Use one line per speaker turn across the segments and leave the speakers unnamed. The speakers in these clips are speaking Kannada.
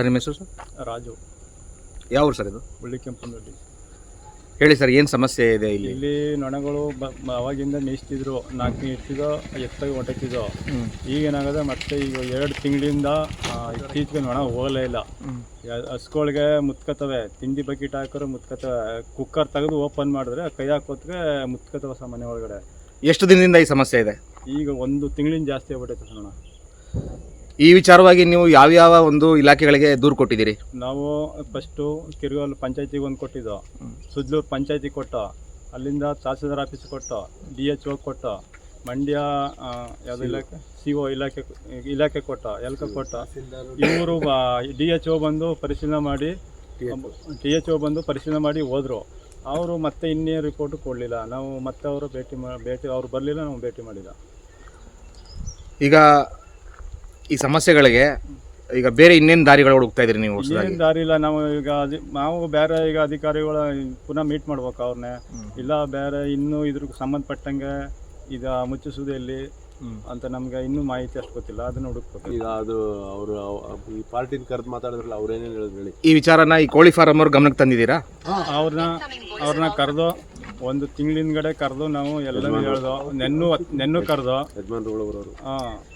ಸರ್ ನಿಮ್ಮ ಹೆಸರು ಸರ್?
ರಾಜು.
ಯಾವ ಊರು ಸರ್ ಇದು?
ಹುಳ್ಳಿ ಕೆಂಪನಹಳ್ಳಿ.
ಹೇಳಿ ಸರ್ ಏನು ಸಮಸ್ಯೆ ಇದೆ ಇಲ್ಲಿ?
ಇಲ್ಲಿ ನೊಣಗಳು ಬ- ಮ- ಅವಾಗಿಂದ ಮೇಯಿಸ್ತಿದ್ರು. ನಾಲ್ಕು ಇರ್ತಿದ್ದೋ ಎತ್ತಾಗಿ ಈಗ ಈಗೇನಾಗದೆ ಮತ್ತೆ ಈಗ ಎರಡು ತಿಂಗಳಿಂದ ಇತ್ತೀಚೆಗೆ ನೊಣ ಹೋಗಲೇ ಇಲ್ಲ. ಯ- ಹಸ್ಗಳ್ಗೆ ಮುತ್ಕತವೆ ತಿಂಡಿ ಬಕೆಟ್ ಹಾಕಿದ್ರೆ ಮುತ್ಕತವೆ ಕುಕ್ಕರ್ ತೆಗೆದು ಓಪನ್ ಮಾಡಿದ್ರೆ ಕೈ ಹಾಕೋತ್ಗೆ ಮುತ್ಕತವೆ ಸಾಮಾನ್ಯ ಒಳಗಡೆ.
ಎಷ್ಟು ದಿನದಿಂದ ಈ ಸಮಸ್ಯೆ ಇದೆ?
ಈಗ ಒಂದು ತಿಂಗಳಿಂದ ಜಾಸ್ತಿ ಆಗ್ಬಿಟ್ಟೈತೆ ಸರ್ ನೊಣ.
ಈ ವಿಚಾರವಾಗಿ ನೀವು ಯಾವ್ಯಾವ ಒಂದು ಇಲಾಖೆಗಳಿಗೆ ದೂರು ಕೊಟ್ಟಿದ್ದೀರಿ?
ನಾವು ಫಸ್ಟು ಕಿರ್ಗೋಲ್ ಪಂಚಾಯತಿಗೆ ಒಂದು ಕೊಟ್ಟಿದ್ದು ಸುದ್ಲೂರು ಪಂಚಾಯತಿ ಕೊಟ್ಟು ಅಲ್ಲಿಂದ ತಹಸೀಲ್ದಾರ್ ಆಫೀಸ್ ಕೊಟ್ಟು ಡಿ ಎಚ್ ಒ ಕೊಟ್ಟು ಮಂಡ್ಯ ಯಾವುದು ಯಾವ್ದು ಇಲಾಖೆ ಸಿ ಒ ಇಲಾಖೆ ಇಲಾಖೆ ಕೊಟ್ಟ ಎಲ್ಕ ಕೊಟ್ಟ ಇವರು ಡಿ ಎಚ್ ಒ ಬಂದು ಪರಿಶೀಲನೆ ಮಾಡಿ ಡಿ ಎಚ್ ಒ ಬಂದು ಪರಿಶೀಲನೆ ಮಾಡಿ ಹೋದರು. ಅವರು ಮತ್ತೆ ಇನ್ನೇ ರಿಪೋರ್ಟ್ ಕೊಡಲಿಲ್ಲ. ನಾವು ಮತ್ತೆ ಅವರು ಭೇಟಿ ಮಾ ಭೇಟಿ ಅವ್ರು ಬರಲಿಲ್ಲ ನಾವು ಭೇಟಿ ಮಾಡಿಲ್ಲ.
ಈಗ ಈ ಸಮಸ್ಯೆಗಳಿಗೆ ಈಗ ಬೇರೆ ಇನ್ನೇನು ದಾರಿಗಳು ಹುಡುಕ್ತಾ ಇದ್ರಿ ನೀವು ಹೊಸದಾಗಿ?
ಏನ್ ದಾರಿ ಇಲ್ಲ ನಾವು ಈಗ ಅದಿ- ನಾವು ಬೇರೆ ಈಗ ಅಧಿಕಾರಿಗಳ ಪುನಃ ಮೀಟ್ ಮಾಡ್ಬೇಕು ಅವ್ರನ್ನೇ. ಇಲ್ಲ ಬೇರೆ ಇನ್ನೂ ಇದ್ರ ಸಂಬಂಧಪಟ್ಟಂಗೆ ಈಗ ಮುಚ್ಚಿಸುವುದಲ್ಲಿ ಅಂತ ನಮ್ಗೆ ಇನ್ನೂ ಮಾಹಿತಿ ಅಷ್ಟು ಗೊತ್ತಿಲ್ಲ ಅದನ್ನ ಹುಡುಕ್ಬೇಕು.
ಈಗ ಅದು ಅವರು ಈ ಪಾರ್ಟಿನ ಕರೆದು ಮಾತಾಡಿದ್ರಲ್ಲ ಅವ್ರು ಏನೇನು ಹೇಳಿದ್ರು ಹೇಳಿ?
ಈ ವಿಚಾರನ ಈ ಕೋಳಿ ಫಾರಂ ಅವ್ರ ಗಮನಕ್ಕೆ ತಂದಿದ್ದೀರಾ?
ಅವ್ರನ್ನ ಅವ್ರನ್ನ ಕರೆದು ಒಂದು ತಿಂಗಳಿಂದಗಡೆ ಕರೆದು ನಾವು ಎಲ್ಲನೂ ಹೇಳ್ದು. ನೆನ್ನು ನೆನ್ನು ಕರೆದು.
ಯಜಮಾನ್ರುಗಳು ಬರೋರು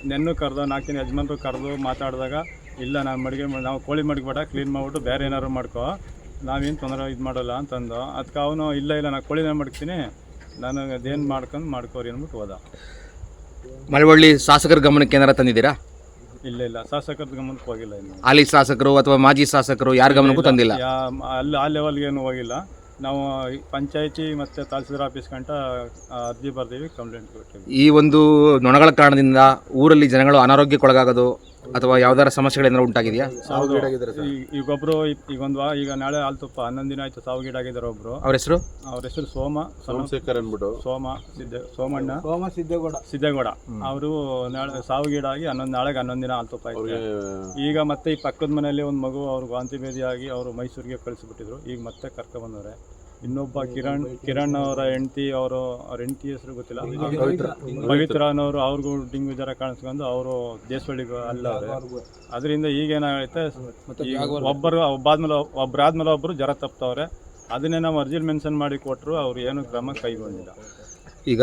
ನೆನ್ನು ಕರೆದು ದಿನ ಯಜಮಾನ್ರು ಕರೆದು ಮಾತಾಡಿದಾಗ ಇಲ್ಲ ನಾನು ಮಡಿಗೆ ಮಾಡ್- ನಾವು ಕೋಳಿ ಮಡಗಬೇಡ ಕ್ಲೀನ್ ಮಾಡ್ಬಿಟ್ಟು ಬೇರೆ ಏನಾದ್ರು ಮಾಡ್ಕೋ. ನಾವೇನು ತೊಂದರೆ ಇದು ಮಾಡೋಲ್ಲ ಅಂತಂದು. ಅದಕ್ಕೆ ಅವನು ಇಲ್ಲ ಇಲ್ಲ ನಾನು ಕೋಳಿನ ಮಾಡ್ತೀನಿ ನಾನು ಅದೇನು ಮಾಡ್ಕೊಂಡು ಮಾಡ್ಕೋರಿ ಅಂದ್ಬಿಟ್ಟು ಹೋದ.
ಮಳವಳ್ಳಿ ಶಾಸಕರ ಗಮನಕ್ಕೆ ಏನಾರ ತಂದಿದ್ದೀರಾ?
ಇಲ್ಲ ಇಲ್ಲ ಶಾಸಕರ ಗಮನಕ್ಕೆ ಹೋಗಿಲ್ಲ ಇನ್ನು.
ಹಾಲಿ ಶಾಸಕರು ಅಥವಾ ಮಾಜಿ ಶಾಸಕರು ಯಾರ ಗಮನಕ್ಕೂ ತಂದಿಲ್ಲ?
ಯಾ ಅಲ್ಲಿ ಆ ಲೆವೆಲ್ಗೆ ಏನು ಹೋಗಿಲ್ಲ. ನಾವು ಪಂಚಾಯಿತಿ ಮತ್ತು ತಹಸೀಲ್ದಾರ್ ಆಫೀಸ್ ಗಂಟ ಅರ್ಜಿ ಬರ್ದೀವಿ ಕಂಪ್ಲೇಂಟ್ ಕೊಟ್ಟಿವಿ.
ಈ ಒಂದು ನೊಣಗಳ ಕಾರಣದಿಂದ ಊರಲ್ಲಿ ಜನಗಳು ಅನಾರೋಗ್ಯಕ್ಕೊಳಗಾಗೋದು ಅಥವಾ ಯಾವ್ದಾರ ಸಮಸ್ಯೆಗಳಿಂದ ಉಂಟಾಗಿದೆಯಾ?
ಈ- ಈಗೊಬ್ರು ಈಗ ಒಂದು ವಾ ಈಗ ನಾಳೆ ಹಾಲು ತುಪ್ಪ ಹನ್ನೊಂದು ದಿನ ಆಯ್ತು ಸಾವಿಗೀಡಾಗಿದ್ದಾರೆ ಒಬ್ರು.
ಅವ್ರ ಹೆಸರು?
ಅವ್ರ ಹೆಸರು ಸೋಮ ಸೋಮ
ಸೋಮಶೇಖರ್ ಅಂದ್ಬಿಟ್ಟು.
ಸೋಮ ಸಿದ್ದ ಸೋಮಣ್ಣ.
ಸೋಮ ಸಿದ್ದೇಗೌಡ
ಸಿದ್ದೇಗೌಡ ಅವರು ನಾಳೆ ಸಾವಿಗೀಡಾಗಿ ಹನ್ನೊಂದು ನಾಳೆಗೆ ಹನ್ನೊಂದು ದಿನ ಹಾಲು ತುಪ್ಪ ಆಯ್ತು. ಈಗ ಮತ್ತೆ ಈ ಪಕ್ಕದ ಮನೆಯಲ್ಲಿ ಒಂದು ಮಗು ಅವ್ರು ವಾಂತಿ ಭೇದಿಯಾಗಿ ಅವರು ಮೈಸೂರಿಗೆ ಕಳಿಸ್ಬಿಟ್ಟಿದ್ರು. ಈಗ ಮತ್ತೆ ಕರ್ಕೊಂಡ್ ಬಂದವ್ರೆ. ಇನ್ನೊಬ್ಬ ಕಿರಣ್ ಕಿರಣ್ ಅವರ ಹೆಂಡತಿ ಅವರು ಅವ್ರ ಹೆಂಡತಿ ಹೆಸರು ಗೊತ್ತಿಲ್ಲ. ಪವಿತ್ರ. ಅನ್ನೋರು ಅವ್ರಿಗೂ ಡೆಂಗ್ಯೂ ಜ್ವರ ಕಾಣಿಸ್ಕೊಂಡು ಅವರು ದೇಶವಳ್ಳಿಗೆ ಅಲ್ಲವ್ರೆ ಅದರಿಂದ ಈಗೇನಾಗೈತೆ ಈಗ ಒಬ್ಬರು ಒಬ್ಬಾದ್ಮೇಲೆ ಒಬ್ಬರಾದ್ಮೇಲೆ ಒಬ್ಬರು ಜರ ತಪ್ತವ್ರೆ. ಅದನ್ನೇ ನಾವು ಅರ್ಜಿಲ್ ಮೆನ್ಷನ್ ಮಾಡಿ ಕೊಟ್ಟರು ಅವ್ರು ಏನು ಕ್ರಮ ಕೈಗೊಂಡಿಲ್ಲ.
ಈಗ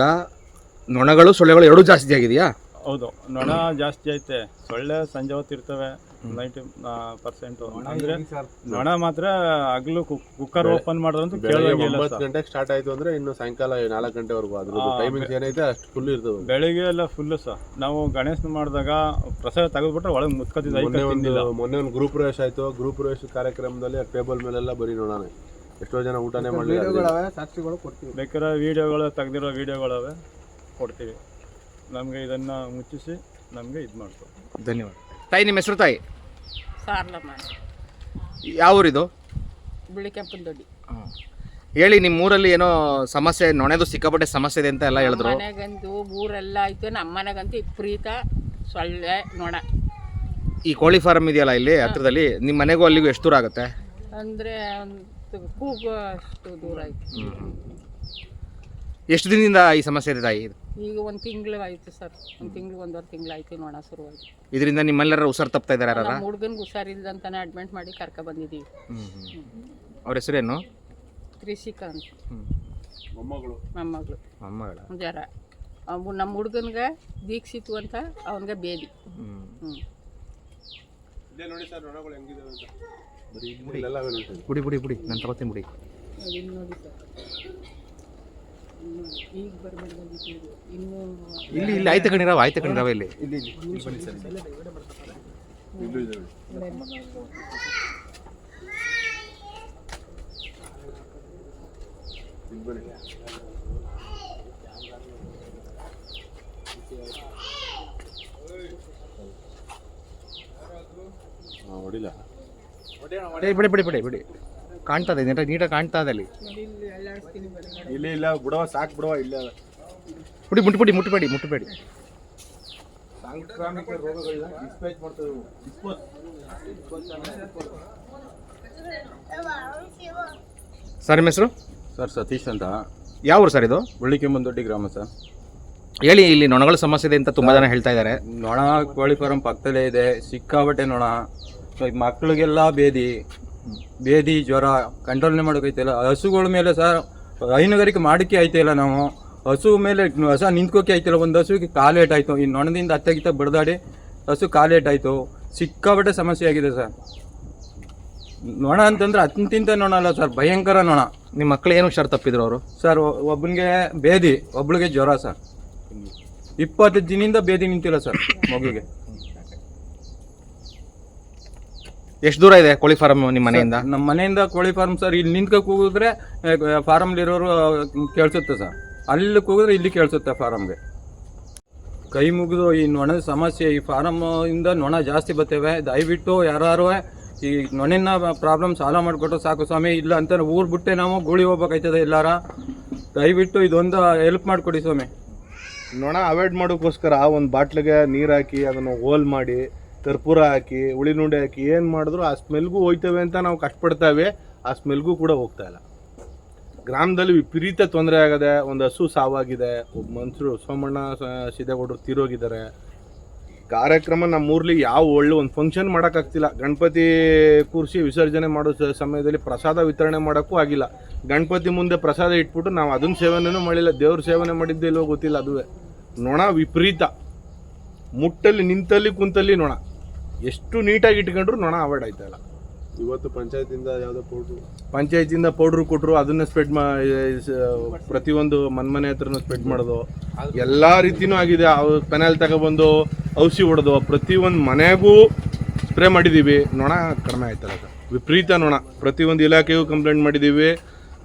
ನೊಣಗಳು ಸೊಳ್ಳೆಗಳು ಎರಡೂ ಜಾಸ್ತಿ ಆಗಿದೆಯಾ?
ಹೌದು. ನೊಣ ಜಾಸ್ತಿ ಐತೆ. ಸೊಳ್ಳೆ ಸಂಜೆ ಹೊತ್ತು ಇರ್ತವೆ. ನೈಂಟಿ ಪರ್ಸೆಂಟು ಅಂದ್ರೆ ನೊಣ ಮಾತ್ರ ಹಗ್ಲು ಕುಕ್ಕರ್ ಓಪನ್ ಮಾಡಿದ್ರಂತೂ
ಬೆಳಗ್ಗೆ
ಕೇಳೋಂಗಿಲ್ಲ
ಒಂಬತ್ತು ಗಂಟೆಗೆ ಸ್ಟಾರ್ಟ್ ಆಯ್ತು ಅಂದ್ರೆ ಇನ್ನು ಸಾಯಂಕಾಲ ನಾಲ್ಕು ಗಂಟೆವರೆಗೂ. ಅದ್ರ
ಟೈಮಿಂಗ್
ಟೈಮಿಂಗ್ಸ್ ಏನೈತೆ ಅಷ್ಟು ಫುಲ್ ಇರ್ತದೆ.
ಬೆಳಿಗ್ಗೆ ಎಲ್ಲ ಫುಲ್ ಸರ್. ನಾವು ಗಣೇಶನ ಮಾಡಿದಾಗ ಪ್ರಸಾದ ತೆಗೆದ್ಬಿಟ್ರೆ ಒಳಗೆ ಮುತ್ಕೋತಿದ್ದ
ಮೊನ್ನೆ ಒಂದು ಮೊನ್ನೆ ಒಂದು ಗ್ರೂಪ್ ಪ್ರವೇಶ ಆಯ್ತು. ಗ್ರೂಪ್ ಪ್ರವೇಶ ಕಾರ್ಯಕ್ರಮದಲ್ಲಿ ಟೇಬಲ್ ಮೇಲೆಲ್ಲ ಬರೀ ನೋಡೋಣ. ಎಷ್ಟೋ ಜನ ಊಟನೇ ಮಾಡಲಿಲ್ಲ
ಸಾಕ್ಷಿಗಳು ಕೊಡ್ತೀವಿ.
ಬೇಕಾದ್ರೆ ವಿಡಿಯೋಗಳು ತೆಗ್ದಿರೋ ವಿಡಿಯೋಗಳವೆ ಕೊಡ್ತೀವಿ. ನಮಗೆ ಇದನ್ನು ಮುಚ್ಚಿಸಿ ನಮಗೆ ಇದು ಮಾಡ್ಕೊಡ್ತೀವಿ
ಧನ್ಯವಾದ. ತಾಯಿ ನಿಮ್ಮ ಹೆಸರು ತಾಯಿ?
ಸಾರ್ಲಮ್ಮ.
ಯಾವ ಊರಿದು?
ಬಿಳಿ ಕೆಂಪನ ದೊಡ್ಡಿ
ಹೇಳಿ ನಿಮ್ಮ ಊರಲ್ಲಿ ಏನೋ ಸಮಸ್ಯೆ ನೊಣೆದು ಸಿಕ್ಕಾಪಟ್ಟೆ ಸಮಸ್ಯೆ ಇದೆ ಅಂತ ಎಲ್ಲ ಹೇಳಿದ್ರು.
ಮನೆಗಂತೂ ಊರೆಲ್ಲ ಐತೆ ನಮ್ಮ ಮನೆಗಂತೂ ವಿಪರೀತ ಸೊಳ್ಳೆ ನೊಣ.
ಈ ಕೋಳಿ ಫಾರ್ಮ್ ಇದೆಯಲ್ಲ ಇಲ್ಲಿ ಹತ್ರದಲ್ಲಿ ನಿಮ್ಮ ಮನೆಗೂ ಅಲ್ಲಿಗೂ ಎಷ್ಟು ದೂರ ಆಗುತ್ತೆ?
ಅಂದರೆ ಕೂಗು ಅಷ್ಟು ದೂರ ಐತೆ
ಎಷ್ಟು ದಿನದಿಂದ ಈ ಸಮಸ್ಯೆ ಇದೆ ತಾಯಿ
ಈಗ ಒಂದು ತಿಂಗಳು ಆಯ್ತು ಸರ್. ಒಂದು ತಿಂಗಳು ಒಂದೂವರೆ ತಿಂಗಳು ಆಯ್ತು ನೋಡ ಶುರುವಾಗಿ
ಇದರಿಂದ ನಿಮ್ಮೆಲ್ಲರ ಉಸಿರು ತಪ್ತಾ ಇದ್ದಾರೆ ಯಾರು
ನಮ್ಮ ಹುಡುಗನ್ಗೆ ಹುಷಾರಿಲ್ದಂತಾನೆ ಅಡ್ಮಿಟ್ ಮಾಡಿ ಕರ್ಕ ಬಂದಿದ್ದೀವಿ
ಅವ್ರ ಹೆಸರೇನು?
ಕೃಷಿಕಾಂತ್ ಅಂತ.
ಮೊಮ್ಮಗಳು.
ಮೊಮ್ಮಗಳು.
ಅಮ್ಮಗಳ
ಜ್ವರ ಅವ್ ನಮ್ಮ ಹುಡುಗನ್ಗೆ ದೀಕ್ಷಿತು ಅಂತ ಅವನಿಗೆ ಬೇದಿ ಹ್ಞೂ
ನೋಡಿ ಸರ್
ಬಿಡಿ. ಬುಡಿ ಬುಡಿ ನಾನು ತಗೋತೀನಿ ಬುಡಿ
ನೋಡಿ ಸರ್. ಈಗ ಇನ್ನೂ
ಇಲ್ಲಿ ಇಲ್ಲಿ ಆಯ್ತು ಕಣಿರಾವ ಆಯ್ತು ಕಣಿರಾವ ಇಲ್ಲಿ
ಇಲ್ಲೂ. ಇಲ್ಲಿ ಬನ್ನಿ. ಹಾ, ಹೊಡಿಲ್ಲ
ಏ, ಬಿಡಿ ಬಿಡಿ ಬಿಡಿ ಬಿಡಿ ಕಾಣ್ತಾ ಇದೆ ನೀಟಾಗಿ ನೀಟಾಗಿ ಕಾಣ್ತಾ ಇದೆ ಅಲ್ಲಿ.
ಇಲ್ಲಿ ಇಲ್ಲ ಬಿಡವ ಸಾಕು ಬಿಡವ ಇಲ್ಲ
ಬಿಡಿ ಮುಟ್ಬಿಡಿ ಮುಟ್ಬೇಡಿ ಮುಟ್ಬೇಡಿ.
ಸಾಂಕ್ರಾಮಿಕ ರೋಗಗಳನ್ನ ಡಿಸ್ಪ್ಯಾಚ್ ಮಾಡ್ತೇವೆ
ಸರ್ ನಿಮ್ಮ ಹೆಸರು?
ಸರ್ ಸತೀಶ್ ಅಂತ.
ಯಾವ ಊರು ಸರ್ ಇದು?
ದೊಡ್ಡಿ ಗ್ರಾಮ ಸರ್.
ಹೇಳಿ ಇಲ್ಲಿ ನೊಣಗಳ ಸಮಸ್ಯೆ ಇದೆ ಅಂತ ತುಂಬಾ ಜನ ಹೇಳ್ತಾ ಇದ್ದಾರೆ.
ನೊಣ ಕೋಳಿ ಫಾರಂ ಪಕ್ಕದಲ್ಲೇ ಇದೆ ಸಿಕ್ಕಾಬಟ್ಟೆ ನೊಣ. ಮಕ್ಕಳಿಗೆಲ್ಲ ಮಕ್ಳಿಗೆಲ್ಲ ಬೇದಿ. ಬೇದಿ ಜ್ವರ ಕಂಟ್ರೋಲ್ನೇ ಮಾಡೋಕೈತಿಲ್ಲ ಹಸುಗಳ ಮೇಲೆ ಸರ್ ಹೈನುಗಾರಿಕೆ ಮಾಡೋಕ್ಕೆ ಆಯ್ತಿಲ್ಲ ನಾವು? ಹಸು ಮೇಲೆ ಹಸ ನಿಂತ್ಕೋಕೆ ಆಯ್ತಿಲ್ಲ? ಒಂದು ಹಸುವಿಗೆ ಕಾಲೇಟ್ ಆಯಿತು. ಈ ನೊಣದಿಂದ ಅತ್ತಗಿತ್ತ ಬಡ್ದಾಡಿ ಹಸು ಕಾಲೇಟ್ ಆಯಿತು. ಸಿಕ್ಕಾಪಟ್ಟೆ ಸಮಸ್ಯೆ ಆಗಿದೆ ಸರ್. ನೊಣ ಅಂತಂದ್ರೆ ಅತ್ಯಂತ ನೊಣ ಅಲ್ಲ ಸರ್. ಭಯಂಕರ ನೊಣ.
ನಿಮ್ಮ ಮಕ್ಕಳು ಏನು ಹುಷಾರು ತಪ್ಪಿದ್ರು ಅವರು?
ಸರ್ ಒಬ್ಬನಿಗೆ ಬೇದಿ ಒಬ್ಳಿಗೆ ಜ್ವರ ಸರ್. ಇಪ್ಪತ್ತು ದಿನದಿಂದ ಬೇದಿ ನಿಂತಿಲ್ಲ ಸರ್ ಮಗುಗೆ.
ಎಷ್ಟು ದೂರ ಇದೆ ಕೋಳಿ ಫಾರ್ಮ್ ನಿಮ್ಮ ಮನೆಯಿಂದ?
ನಮ್ಮ ಮನೆಯಿಂದ ಕೋಳಿ ಫಾರ್ಮ್ ಸರ್ ಇಲ್ಲಿ ನಿಂತ್ಕ ಕೂಗಿದ್ರೆ ಫಾರಮ್ಲಿರೋರು ಕೇಳಿಸುತ್ತೆ ಸರ್. ಅಲ್ಲಿ ಕೂಗಿದ್ರೆ ಇಲ್ಲಿ ಕೇಳಿಸುತ್ತೆ ಫಾರಮ್ಗೆ ಕೈ ಮುಗಿದು ಈ ನೊಣದ ಸಮಸ್ಯೆ ಈ ಫಾರಮ್ ಇಂದ ನೊಣ ಜಾಸ್ತಿ ಬರ್ತೇವೆ. ದಯವಿಟ್ಟು ಯಾರು ಈ ನೊಣಿನ ಪ್ರಾಬ್ಲಮ್ ಸಾಲ ಮಾಡಿಕೊಟ್ಟು ಸಾಕು ಸ್ವಾಮಿ. ಇಲ್ಲ ಅಂತ ಊರು ಬಿಟ್ಟೆ ನಾವು ಗೂಳಿ ಹೋಗ್ಬೇಕಾಯ್ತದೆ ಎಲ್ಲಾರ. ದಯವಿಟ್ಟು ಇದೊಂದು ಹೆಲ್ಪ್ ಮಾಡಿಕೊಡಿ ಸ್ವಾಮಿ.
ನೊಣ ಅವಾಯ್ಡ್ ಮಾಡೋಕ್ಕೋಸ್ಕರ ಒಂದು ಬಾಟ್ಲಿಗೆ ನೀರು ಹಾಕಿ ಅದನ್ನು ಹೋಲ್ ಮಾಡಿ ಕರ್ಪೂರ ಹಾಕಿ ಉಳಿನುಂಡೆ ಹಾಕಿ ಏನು ಮಾಡಿದ್ರು ಆ ಸ್ಮೆಲ್ಗೂ ಹೋಯ್ತವೆ ಅಂತ ನಾವು ಕಷ್ಟಪಡ್ತಾವೆ. ಆ ಸ್ಮೆಲ್ಗೂ ಕೂಡ ಹೋಗ್ತಾ ಇಲ್ಲ. ಗ್ರಾಮದಲ್ಲಿ ವಿಪರೀತ ತೊಂದರೆ ಆಗದೆ, ಒಂದು ಹಸು ಸಾವಾಗಿದೆ, ಒಬ್ಬ ಮನುಷ್ಯರು ಸೋಮಣ್ಣ ಸಿದ್ದೇಗೌಡರು ತೀರೋಗಿದ್ದಾರೆ. ಕಾರ್ಯಕ್ರಮ ನಮ್ಮ ಊರ್ಲಿ ಯಾವ ಒಳ್ಳೆ ಒಂದು ಫಂಕ್ಷನ್ ಮಾಡೋಕ್ಕಾಗ್ತಿಲ್ಲ. ಗಣಪತಿ ಕೂರಿಸಿ ವಿಸರ್ಜನೆ ಮಾಡೋ ಸಮಯದಲ್ಲಿ ಪ್ರಸಾದ ವಿತರಣೆ ಮಾಡೋಕ್ಕೂ ಆಗಿಲ್ಲ. ಗಣಪತಿ ಮುಂದೆ ಪ್ರಸಾದ ಇಟ್ಬಿಟ್ಟು ನಾವು ಅದನ್ನ ಸೇವನೆಯೂ ಮಾಡಿಲ್ಲ. ದೇವ್ರ ಸೇವನೆ ಮಾಡಿದ್ದೆ ಇಲ್ವೋ ಗೊತ್ತಿಲ್ಲ ಅದುವೇ. ನೊಣ ವಿಪರೀತ. ಮುಟ್ಟಲ್ಲಿ ನಿಂತಲ್ಲಿ ಕುಂತಲ್ಲಿ ನೊಣ. ಎಷ್ಟು ನೀಟಾಗಿ ಇಟ್ಕೊಂಡ್ರು ನೊಣ ಅವಾಯ್ಡ್ ಆಯ್ತಾ ಇಲ್ಲ.
ಇವತ್ತು ಪಂಚಾಯತಿಂದ ಯಾವುದೋ ಪೌಡ್ರು.
ಪಂಚಾಯತಿಂದ ಪೌಡ್ರು ಕೊಟ್ಟರು ಅದನ್ನ ಸ್ಪ್ರೆಡ್ ಮಾ ಸ- ಪ್ರತಿಯೊಂದು ಮನೆ ಹತ್ರನೂ ಸ್ಪ್ರೆಡ್ ಮಾಡೋದು. ಎಲ್ಲ ರೀತಿನೂ ಆಗಿದೆ. ಅವು ಪೆನಲ್ ತಗೊಬಂದು ಔಷಧಿ ಹೊಡೆದು ಪ್ರತಿಯೊಂದು ಮನೆಗೂ ಸ್ಪ್ರೇ ಮಾಡಿದ್ದೀವಿ ನೊಣ ಕಡಿಮೆ ಆಯ್ತಲ್ಲ ಸರ್ ವಿಪರೀತ ನೊಣ. ಪ್ರತಿಯೊಂದು ಇಲಾಖೆಗೂ ಕಂಪ್ಲೇಂಟ್ ಮಾಡಿದ್ದೀವಿ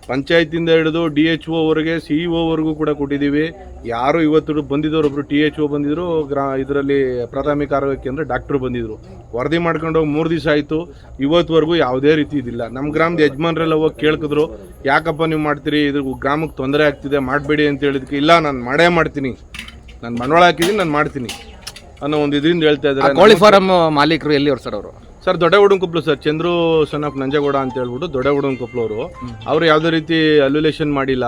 ಪಂಚಾಯತಿಂದ ಹಿಡಿದು ಡಿ ಎಚ್ ಒವರೆಗೆ ಸಿ ಒವರೆಗೂ ಕೂಡ ಕೊಟ್ಟಿದ್ದೀವಿ. ಯಾರು ಇವತ್ತು ಬಂದಿದ್ದವರು ಒಬ್ರು ಟಿ ಎಚ್ ಒ ಬಂದಿದ್ರು ಗ್ರಾ ಇದರಲ್ಲಿ ಪ್ರಾಥಮಿಕ ಆರೋಗ್ಯ ಕೇಂದ್ರ ಡಾಕ್ಟ್ರು ಬಂದಿದ್ರು. ವರದಿ ಮಾಡ್ಕೊಂಡು ಹೋಗಿ ಮೂರು ದಿವಸ ಆಯಿತು. ಇವತ್ತುವರೆಗೂ ಯಾವುದೇ ರೀತಿ ಇದಿಲ್ಲ. ನಮ್ಮ ಗ್ರಾಮದ ಯಜಮಾನ್ರೆಲ್ಲ ಹೋಗಿ ಕೇಳ್ಕಿದ್ರು ಯಾಕಪ್ಪ ನೀವು ಮಾಡ್ತೀರಿ? ಇದ್ರ ಗ್ರಾಮಕ್ಕೆ ತೊಂದರೆ ಆಗ್ತಿದೆ ಮಾಡಬೇಡಿ ಅಂತ ಹೇಳಿದಕ್ಕೆ ಇಲ್ಲ ನಾನು ಮಾಡೇ ಮಾಡ್ತೀನಿ. ನಾನು ಬಂಡವಾಳ ಹಾಕಿದ್ದೀನಿ ನಾನು ಮಾಡ್ತೀನಿ. ಅನ್ನೋ ಒಂದು ಇದರಿಂದ ಹೇಳ್ತಾ ಇದ್ದಾರೆ.
ಕೋಳಿ ಫಾರಂ ಮಾಲೀಕರು ಎಲ್ಲಿ ಸರ್ ಅವರು?
ಸರ್ ದೊಡ್ಡ ಉಡುಂಕೊಪ್ಲು sir Chandru son of Nanjagowda ಅಂತ ಹೇಳ್ಬಿಟ್ಟು ದೊಡ್ಡ ಉಡುಂಕೊಪ್ಲವರು ಅವರು. ಯಾವುದೇ ರೀತಿ ಅಲ್ಯುಲೇಷನ್ ಮಾಡಿಲ್ಲ.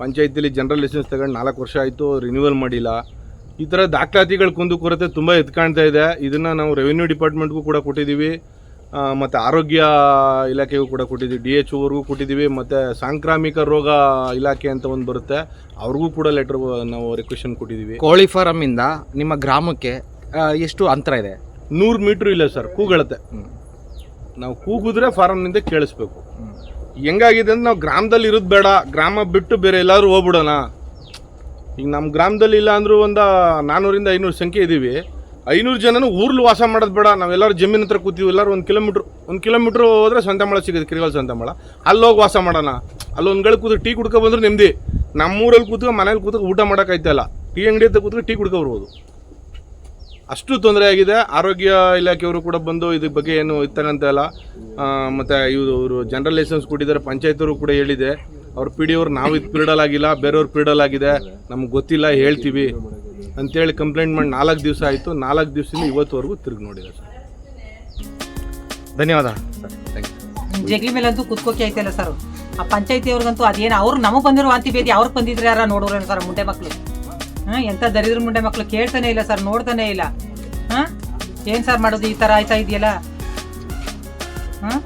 ಪಂಚಾಯತಿಲಿ ಜನರಲ್ ಲೈಸೆನ್ಸ್ ತಗೊಂಡು ನಾಲ್ಕು ವರ್ಷ ಆಯಿತು ರಿನ್ಯೂವಲ್ ಮಾಡಿಲ್ಲ. ಈ ಥರ ದಾಖಲಾತಿಗಳ ಕುಂದು ಕೊರತೆ ತುಂಬ ಎತ್ಕಾಣ್ತಾ ಇದೆ. ಇದನ್ನು ನಾವು ರೆವಿನ್ಯೂ ಡಿಪಾರ್ಟ್ಮೆಂಟ್ಗೂ ಕೂಡ ಕೊಟ್ಟಿದ್ದೀವಿ ಮತ್ತು ಆರೋಗ್ಯ ಇಲಾಖೆಗೂ ಕೂಡ ಕೊಟ್ಟಿದ್ದೀವಿ ಡಿ ಎಚ್ ಓವರ್ಗೂ ಕೊಟ್ಟಿದ್ದೀವಿ ಮತ್ತು ಸಾಂಕ್ರಾಮಿಕ ರೋಗ ಇಲಾಖೆ ಅಂತ ಒಂದು ಬರುತ್ತೆ. ಅವ್ರಿಗೂ ಕೂಡ ಲೆಟ್ರ್ ನಾವು ರಿಕ್ವೆಷನ್ ಕೊಟ್ಟಿದ್ದೀವಿ
ಕೋಳಿ ಫಾರಮಿಂದ ಇಂದ ನಿಮ್ಮ ಗ್ರಾಮಕ್ಕೆ ಎಷ್ಟು ಅಂತರ ಇದೆ?
ನೂರು ಮೀಟ್ರ್ ಇಲ್ಲ ಸರ್ ಕೂಗಳತೆ ನಾವು ಕೂಗಿದ್ರೆ ಫಾರಮ್ನಿಂದ ಕೇಳಿಸ್ಬೇಕು. ಹೆಂಗಾಗಿದೆ ಅಂದ್ರೆ ನಾವು ಗ್ರಾಮದಲ್ಲಿ ಇರೋದು ಬೇಡ, ಗ್ರಾಮ ಬಿಟ್ಟು ಬೇರೆ ಎಲ್ಲಾದ್ರೂ ಹೋಗ್ಬಿಡೋಣ. ಈಗ ನಮ್ಮ ಗ್ರಾಮದಲ್ಲಿ ಇಲ್ಲ ಅಂದರೂ ಒಂದು ನಾನ್ನೂರಿಂದ ಐನೂರು ಸಂಖ್ಯೆ ಇದ್ದೀವಿ ಐನೂರು ಜನನೂ ಊರ್ಲು ವಾಸ ಮಾಡೋದು ಬೇಡ ನಾವೆಲ್ಲರೂ ಜಮೀನ್ ಹತ್ರ ಕೂತೀವಿ, ಎಲ್ಲರೂ ಒಂದು ಕಿಲೋಮೀಟ್ರ್ ಒಂದು ಕಿಲೋಮೀಟ್ರ್ ಹೋದ್ರೆ ಸಂತಮಳ ಸಿಗುತ್ತೆ, ಕಿರಿಗಲ್ ಸಂತಮಳ. ಹೋಗಿ ವಾಸ ಮಾಡೋಣ. ಅಲ್ಲಿ ಒಂದು ಗಳಿಗೆ ಕೂತು ಟೀ ಕುಡ್ಕೊ ಬಂದ್ರೆ ನೆಮ್ಮದಿ. ನಮ್ಮೂರಲ್ಲಿ ಕೂತ್ಕೊಂಡು ಮನೇಲಿ ಕೂತ್ಕೊಂಡು ಊಟ ಮಾಡೋಕ್ಕಾಯ್ತಲ್ಲ ಟೀ ಅಂಗಡಿ ಹತ್ರ ಕೂತ್ಕೊಂಡು ಟೀ ಕುಡ್ಕೊ ಬರ್ಬೋದು. ಅಷ್ಟು ತೊಂದರೆ ಆಗಿದೆ. ಆರೋಗ್ಯ ಇಲಾಖೆಯವರು ಕೂಡ ಬಂದು ಇದ್ರ ಬಗ್ಗೆ ಏನು ಇತ್ತಂತ ಇಲ್ಲ ಆ, ಮತ್ತೆ ಇವರು ಜನರಲ್ ಲೈಸೆನ್ಸ್ ಕೊಟ್ಟಿದ್ದಾರೆ. ಪಂಚಾಯತವರು ಕೂಡ ಹೇಳಿದೆ. ಅವ್ರ ಪಿ ಡಿ ಅವ್ರು ನಾವು ಇದು ಪೀಡಲ್ ಆಗಿಲ್ಲ. ಬೇರೆಯವ್ರು ಆಗಿದೆ. ನಮ್ಗೆ ಗೊತ್ತಿಲ್ಲ ಹೇಳ್ತೀವಿ. ಅಂತೇಳಿ ಕಂಪ್ಲೇಂಟ್ ಮಾಡಿ ನಾಲ್ಕು ದಿವಸ ಆಯಿತು. ನಾಲ್ಕು ದಿವಸದಿಂದ ಇವತ್ತುವರೆಗೂ ತಿರುಗಿ ನೋಡಿದೆ ಸರ್.
ಧನ್ಯವಾದ. ಸರ್ ಥ್ಯಾಂಕ್ ಯು
ಜಗ್ಲಿ ಮೇಲಂತೂ ಕುತ್ಕೋಕೆ ಸರ್. ಆ ಪಂಚಾಯತಿ ಅವ್ರಿಗಂತೂ ಅದೇನು ಅವ್ರು ನಮಗೆ ಬಂದಿರೋ ವಾಂತಿ ಭೇದಿ ಅವ್ರಿಗೆ ಬಂದಿದ್ರೆ ಯಾರ ನೋಡೋರೇನು ಸರ್ ಮುಂಡೆ ಮಕ್ಕಳು ಹಾಂ ಎಂಥ ದರಿದ್ರ ಮುಂಡೆ ಮಕ್ಕಳು ಕೇಳ್ತಾನೆ ಇಲ್ಲ ಸರ್, ನೋಡ್ತಾನೆ ಇಲ್ಲ. ಹಾಂ? ಏನು ಸರ್ ಮಾಡೋದು ಈ ಥರ ಆಯ್ತಾ ಇದೆಯಲ್ಲ? ಹಾಂ?